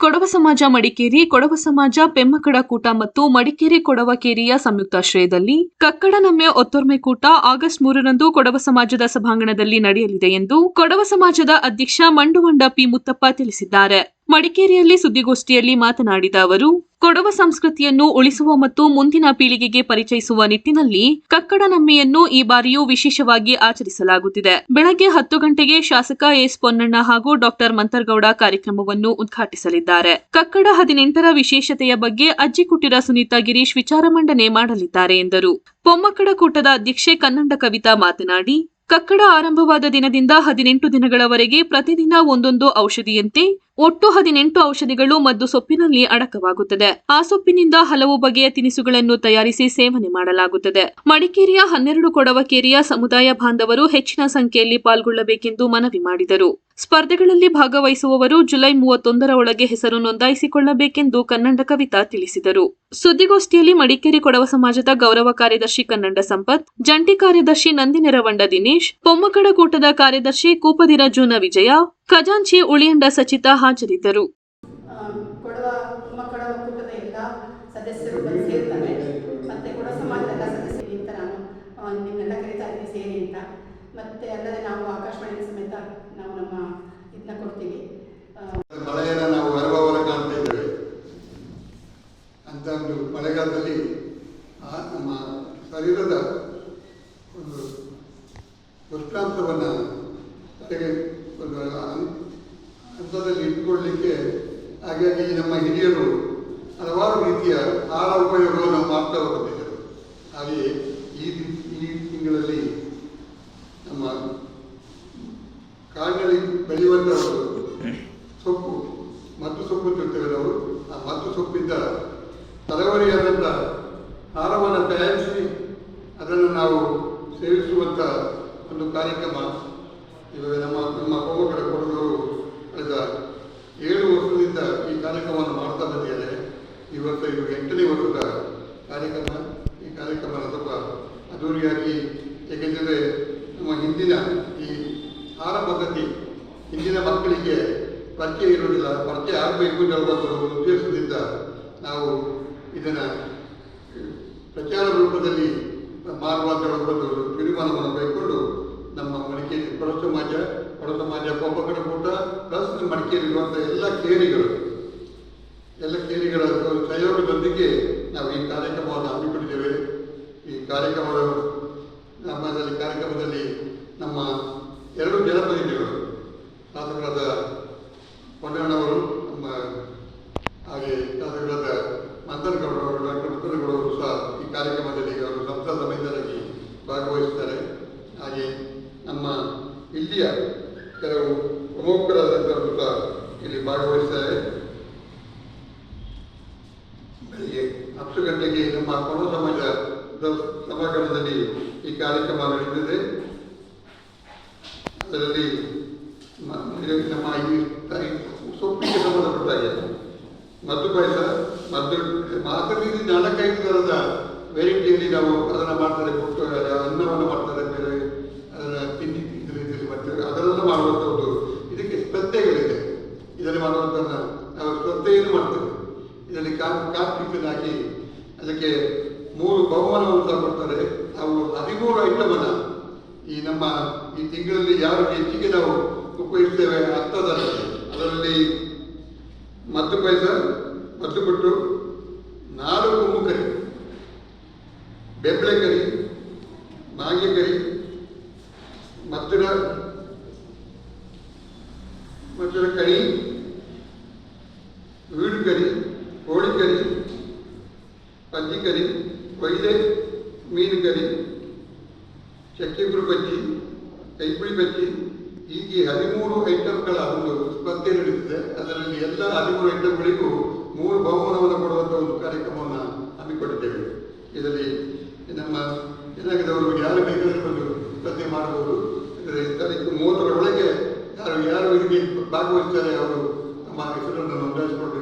ಕೊಡವ ಸಮಾಜ ಮಡಿಕೇರಿ ಕೊಡವ ಸಮಾಜ ಪೆಮ್ಮಕಡ ಕೂಟ ಮತ್ತು ಮಡಿಕೇರಿ ಕೊಡವಕೇರಿಯ ಸಂಯುಕ್ತಾಶ್ರಯದಲ್ಲಿ ಕಕ್ಕಡ ನಮ್ಮೆ ಒತ್ತೊರ್ಮೆ ಕೂಟ ಆಗಸ್ಟ್ ಮೂರರಂದು ಕೊಡವ ಸಮಾಜದ ಸಭಾಂಗಣದಲ್ಲಿ ನಡೆಯಲಿದೆ ಎಂದು ಕೊಡವ ಸಮಾಜದ ಅಧ್ಯಕ್ಷ ಮಂಡುವಂಡ ಪಿ ಮುತ್ತಪ್ಪ ತಿಳಿಸಿದ್ದಾರೆ. ಮಡಿಕೇರಿಯಲ್ಲಿ ಸುದ್ದಿಗೋಷ್ಠಿಯಲ್ಲಿ ಮಾತನಾಡಿದ ಅವರು, ಕೊಡವ ಸಂಸ್ಕೃತಿಯನ್ನು ಉಳಿಸುವ ಮತ್ತು ಮುಂದಿನ ಪೀಳಿಗೆಗೆ ಪರಿಚಯಿಸುವ ನಿಟ್ಟಿನಲ್ಲಿ ಕಕ್ಕಡ ನಮ್ಮೆಯನ್ನು ಈ ಬಾರಿಯೂ ವಿಶೇಷವಾಗಿ ಆಚರಿಸಲಾಗುತ್ತಿದೆ. ಬೆಳಗ್ಗೆ ಹತ್ತು ಗಂಟೆಗೆ ಶಾಸಕ ಎಸ್ ಪೊನ್ನಣ್ಣ ಹಾಗೂ ಡಾಕ್ಟರ್ ಮಂತರ್ಗೌಡ ಕಾರ್ಯಕ್ರಮವನ್ನು ಉದ್ಘಾಟಿಸಲಿದ್ದಾರೆ. ಕಕ್ಕಡ ಹದಿನೆಂಟರ ವಿಶೇಷತೆಯ ಬಗ್ಗೆ ಅಜ್ಜಿಕುಟ್ಟಿರ ಸುನೀತಾ ಗಿರೀಶ್ ವಿಚಾರ ಮಂಡನೆ ಮಾಡಲಿದ್ದಾರೆ ಎಂದರು. ಪೊಮ್ಮಕ್ಕಡ ಕೂಟದ ಅಧ್ಯಕ್ಷೆ ಕನ್ನಡ ಕವಿತಾ ಮಾತನಾಡಿ ಕಕ್ಕಡ ಆರಂಭವಾದ ದಿನದಿಂದ ಹದಿನೆಂಟು ದಿನಗಳವರೆಗೆ ಪ್ರತಿದಿನ ಒಂದೊಂದು ಔಷಧಿಯಂತೆ ಒಟ್ಟು ಹದಿನೆಂಟು ಔಷಧಿಗಳು ಮದ್ದು ಸೊಪ್ಪಿನಲ್ಲಿ ಅಡಕವಾಗುತ್ತದೆ. ಆ ಸೊಪ್ಪಿನಿಂದ ಹಲವು ಬಗೆಯ ತಿನಿಸುಗಳನ್ನು ತಯಾರಿಸಿ ಸೇವನೆ ಮಾಡಲಾಗುತ್ತದೆ. ಮಡಿಕೇರಿಯ ಹನ್ನೆರಡು ಕೊಡವಕೇರಿಯ ಸಮುದಾಯ ಬಾಂಧವರು ಹೆಚ್ಚಿನ ಸಂಖ್ಯೆಯಲ್ಲಿ ಪಾಲ್ಗೊಳ್ಳಬೇಕೆಂದು ಮನವಿ ಮಾಡಿದರು. ಸ್ಪರ್ಧೆಗಳಲ್ಲಿ ಭಾಗವಹಿಸುವವರು ಜುಲೈ ಮೂವತ್ತೊಂದರ ಒಳಗೆ ಹೆಸರು ನೋಂದಾಯಿಸಿಕೊಳ್ಳಬೇಕೆಂದು ಕನ್ನಡ ಕವಿತಾ ತಿಳಿಸಿದರು. ಸುದ್ದಿಗೋಷ್ಠಿಯಲ್ಲಿ ಮಡಿಕೇರಿ ಕೊಡವ ಸಮಾಜದ ಗೌರವ ಕಾರ್ಯದರ್ಶಿ ಕನ್ನಡ ಸಂಪತ್, ಜಂಟಿ ಕಾರ್ಯದರ್ಶಿ ನಂದಿನೆರವಂಡ ದಿನೇಶ್, ಪೊಮ್ಮಕಡ ಕೂಟದ ಕಾರ್ಯದರ್ಶಿ ಕೂಪದಿರ ಜೂನ ವಿಜಯ, ಖಜಾಂಚಿ ಉಳಿಯಂಡ ಸಚಿತ ಹಾಜರಿದ್ದರು. ಮತ್ತೆ ಅಲ್ಲದೆ ನಾವು ಆಕಾಶವಾಣಿ ಸಮೇತ ನಾವು ನಮ್ಮ ಇದನ್ನ ಕೊಡ್ತೀವಿ. ಮಳೆಯನ್ನು ನಾವು ಅನುಭವನ ಕಾಣ್ತಾ ಇದ್ದೇವೆ ಅಂತ ಒಂದು ಮಳೆಗಾಲದಲ್ಲಿ ನಮ್ಮ ಶರೀರದ ಒಂದು ಉಷ್ಣಾಂಶವನ್ನು ಜೊತೆಗೆ ಒಂದು ಹಂತದಲ್ಲಿ ಇಟ್ಕೊಳ್ಳಿಕ್ಕೆ ಹಾಗಾಗಿ ನಮ್ಮ ಹಿರಿಯರು ಹಲವಾರು ರೀತಿಯ ಆಹಾರ ಉಪಯೋಗವನ್ನು ಮಾಡ್ತಾ ಹೋಗುತ್ತಿದ್ದರು ಹಾಗೆಯೇ ಈ ದಿ- ಈ ತಿಂಗಳಲ್ಲಿ ನಮ್ಮ ಕಾಡಿನಲ್ಲಿ ಸೊಪ್ಪು ಮತ್ತು ಸೊಪ್ಪು ತಿಂತೇವೆ ನಾವು ಆ ಮತ್ತು ಸೊಪ್ಪಿಂದ ತಲೆವರಿಯಾದಂಥ ಆಹಾರವನ್ನು ತಯಾರಿಸಿ ಅದನ್ನು ನಾವು ಸೇವಿಸುವಂಥ ಒಂದು ಕಾರ್ಯಕ್ರಮ ಇವಾಗ ನಮ್ಮ ನಮ್ಮ ಕೋಮಕರ ಕೊಡದವರು ಕಳೆದ ಏಳು ವರ್ಷದಿಂದ ಈ ಕಾರ್ಯಕ್ರಮವನ್ನು ಮಾಡ್ತಾ ಬಂದಿದ್ದಾರೆ. ಈ ವರ್ಷ ಇದು ಎಂಟನೇ ವರ್ಷದ ಕಾರ್ಯಕ್ರಮ. ಈ ಕಾರ್ಯಕ್ರಮ ಸ್ವಲ್ಪ ಅದ್ದೂರಿಯಾಗಿ ಏಕೆಂದರೆ ನಮ್ಮ ಹಿಂದಿನ ಈ ಆಹಾರ ಪದ್ಧತಿ ಹಿಂದಿನ ಮಕ್ಕಳಿಗೆ ಪರಿಚಯ ಇರುವುದಿಲ್ಲ, ಪರಿಚಯ ಆಗಬೇಕು ಅನ್ನೋ ಒಂದು ಉದ್ದೇಶದಿಂದ ನಾವು ಇದನ್ನು, ಪ್ರಚಾರ ರೂಪದಲ್ಲಿ ಮಾಡುವಂಥ ಒಂದು ತೀರ್ಮಾನವನ್ನು ಕೈಗೊಂಡು ನಮ್ಮ ಮಡಿಕೇರಿ ಪರ ಸಮಾಜ ಪರ ಸಮಾಜ ಪೊಪ್ಪಕಡ ಕೂಟ, ಪ್ಲಸ್ ಮಡಿಕೇರಿ ಇರುವಂಥ ಎಲ್ಲ ಕೇರಿಗಳು, ಎಲ್ಲ ಕೇರಿಗಳ ಸಹಯೋಗದೊಂದಿಗೆ ನಾವು ಈ ಕಾರ್ಯಕ್ರಮವನ್ನು ಹಮ್ಮಿಕೊಂಡಿದ್ದೇವೆ. ಈ ಕಾರ್ಯಕ್ರಮದ ನಮ್ಮಲ್ಲಿ ಕಾರ್ಯಕ್ರಮದಲ್ಲಿ ನಮ್ಮ ಎರಡು ಜನಪ್ರತಿನಿಧಿಗಳು ಶಾಸಕರಾದ ಪೊಂಡಣ್ಣವರು ನಮ್ಮ ಹಾಗೆ ಶಾಸಕರಾದ ಮಂತನಗೌಡರು ಡಾಕ್ಟರ್ ಮಂತನಗೌಡರು ಸಹ ಈ ಕಾರ್ಯಕ್ರಮದಲ್ಲಿ ಅವರು ಸಂಸದ ಸಮೇತರಾಗಿ ಭಾಗವಹಿಸುತ್ತಾರೆ. ಹಾಗೆ ನಮ್ಮ ಇಲ್ಲಿಯ ಕೆಲವು ಪ್ರಮುಖರಾದಂಥವರು ಸಹ ಇಲ್ಲಿ ಭಾಗವಹಿಸ್ತಾರೆ ಬೆಳಿಗ್ಗೆ ಹತ್ತು ಗಂಟೆಗೆ ನಮ್ಮ ಕೊಡ ಸಮಾಜದ ಸಭಾಂಗಣದಲ್ಲಿ ಈ ಕಾರ್ಯಕ್ರಮ ನಡೆಯುತ್ತಿದೆ. ಅದರಲ್ಲಿ ನಮ್ಮ ಈ ಸೊಪ್ಪಿಗೆ ಸಂಬಂಧಪಟ್ಟ ಹಾಗೆ. ಮದ್ದು ಪಾಯಸ, ಮದ್ದು ಮಾತೃ ನಾಲ್ಕೈದು ಥರದ ವೆರೈಟಿಯಲ್ಲಿ ನಾವು ಅದನ್ನು ಮಾಡ್ತಾರೆ, ಕೊಟ್ಟು ಅನ್ನವನ್ನು ಮಾಡ್ತಾರೆ, ಬೇರೆ ಅದರ ತಿಂಡಿ ರೀತಿಯಲ್ಲಿ ಮಾಡ್ತಾರೆ ಅದನ್ನೆಲ್ಲ ಮಾಡುವಂಥ ಒಂದು ಇದಕ್ಕೆ ಸ್ಪರ್ಧೆಗಳಿದೆ. ಇದನ್ನು ಮಾಡುವಂಥ ನಾವು ಸ್ಪರ್ಧೆಯನ್ನು ಮಾಡ್ತೇವೆ. ಇದರಲ್ಲಿ ಕಾಂಪ್ ಕಾಂಪಿಟೇಷನ್ ಹಾಕಿ ಅದಕ್ಕೆ ಮೂರು ಬಹುಮಾನವನ್ನು ಸಹ ಕೊಡ್ತಾರೆ. ನಾವು ಹದಿಮೂರು ಐಟಮನ್ನು ಈ ನಮ್ಮ ಈ ತಿಂಗಳಲ್ಲಿ ಯಾರು ಹೆಚ್ಚಿಗೆ ನಾವು ಉಪಯೋಗಿಸ್ತೇವೆ ಹತ್ತದರಲ್ಲಿ ಅದರಲ್ಲಿ ಮದ್ದು ಪಾಯಸ ಮದ್ದು ಬಿಟ್ಟು ನಾಲ್ಕು ಕುಮ್ಮು ಕರಿ. ಬೆಂಬಳೆ ಕರಿ, ಮಾಗೆ ಕರಿ, ಮತ್ತಿರ ಮತ್ತಿರ ಕರಿ, ವೀಡು ಕರಿ, ಕೋಳಿ ಕರಿ ಪಜ್ಜಿ ಕರಿ, ಕೊಯ್ಲೆ, ಮೀನು ಕರಿ ಚಕ್ಕೆಗುರು ಬಜ್ಜಿ ಕೈಪುಳಿ ಬಜ್ಜಿ ಹೀಗೆ ಹದಿಮೂರು ಐಟಮ್ಗಳ ಒಂದು ಸ್ಪರ್ಧೆ ನಡೆಯುತ್ತದೆ ಅದರಲ್ಲಿ ಎಲ್ಲ ಹದಿಮೂರು ಐಟಮ್ಗಳಿಗೂ ಮೂರು ಬಹುಮಾನವನ್ನು ಕೊಡುವಂತಹ ಒಂದು ಕಾರ್ಯಕ್ರಮವನ್ನು ಹಮ್ಮಿಕೊಂಡಿದ್ದೇವೆ. ಇದರಲ್ಲಿ ನಮ್ಮ ಏನಾಗಿದ್ದವರು ಯಾರು ಬೇಕಾದರೂ ಬಂದು ಸ್ಪರ್ಧೆ ಮಾಡಬಹುದು. ಅಂದರೆ ತಾರೀಕು ಮೂವತ್ತರ ಒಳಗೆ ಯಾರು ಯಾರು ಇದಕ್ಕೆ ಭಾಗವಹಿಸ್ತಾರೆ ಅವರು ನಮ್ಮ ಹೆಸರನ್ನು ನೋಂದಾಯಿಸಿಕೊಳ್ಬೇಕು